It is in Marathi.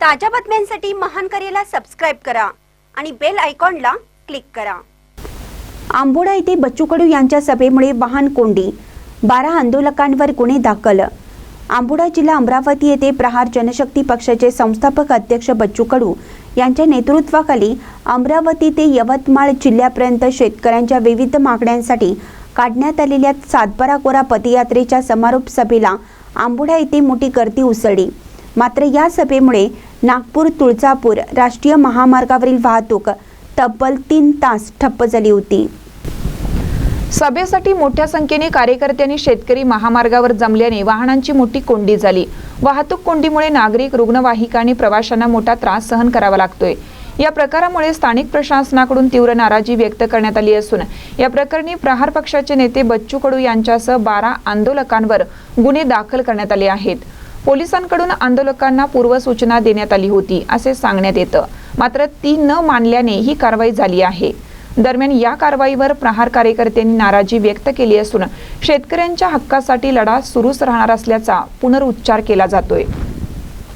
ताज्या बातम्यांसाठी महान करेला सबस्क्राईब करा आणि बेल आयकॉनला क्लिक करा. आंबोडा येथे बच्चू कडू यांच्या सभेमुळे वाहन कोंडी. बारा आंदोलकांवर गुन्हे दाखल. आंबोडा जिल्हा अमरावती येथे प्रहार जनशक्ती पक्षाचे संस्थापक अध्यक्ष बच्चू कडू यांच्या नेतृत्वाखाली अमरावती ते यवतमाळ जिल्ह्यापर्यंत शेतकऱ्यांच्या विविध मागण्यांसाठी काढण्यात आलेल्या सातबारा कोरा पदयात्रेच्या समारोप सभेला आंबोडा येथे मोठी गर्दी उसळली. मात्र या सभेमुळे नागपूर तुळजापूर राष्ट्रीय महामार्गावरील वाहतूक तब्बल तीन तास ठप्प झाली होती. सभेसाठी मोठ्या संख्येने कार्यकर्त्यांनी शेतकरी महामार्गावर जमल्याने वाहनांची मोठी कोंडी झाली. वाहतूक कोंडीमुळे नागरिक रुग्णवाहिका आणि प्रवाशांना मोठा त्रास सहन करावा लागतोय. या प्रकारामुळे स्थानिक प्रशासनाकडून तीव्र नाराजी व्यक्त करण्यात आली असून या प्रकरणी प्रहार पक्षाचे नेते बच्चू कडू यांच्यासह बारा आंदोलकांवर गुन्हे दाखल करण्यात आले आहेत. पोलिसांकडून आंदोलकांना पूर्वसूचना देण्यात आली होती असे सांगण्यात येतं. मात्र ती न मानल्याने ही कारवाई झाली आहे. दरम्यान या कारवाईवर प्रहार कार्यकर्त्यांनी नाराजी व्यक्त केली असून शेतकऱ्यांच्या हक्कासाठी लढा सुरूच राहणार असल्याचा पुनरुच्चार केला जातोय.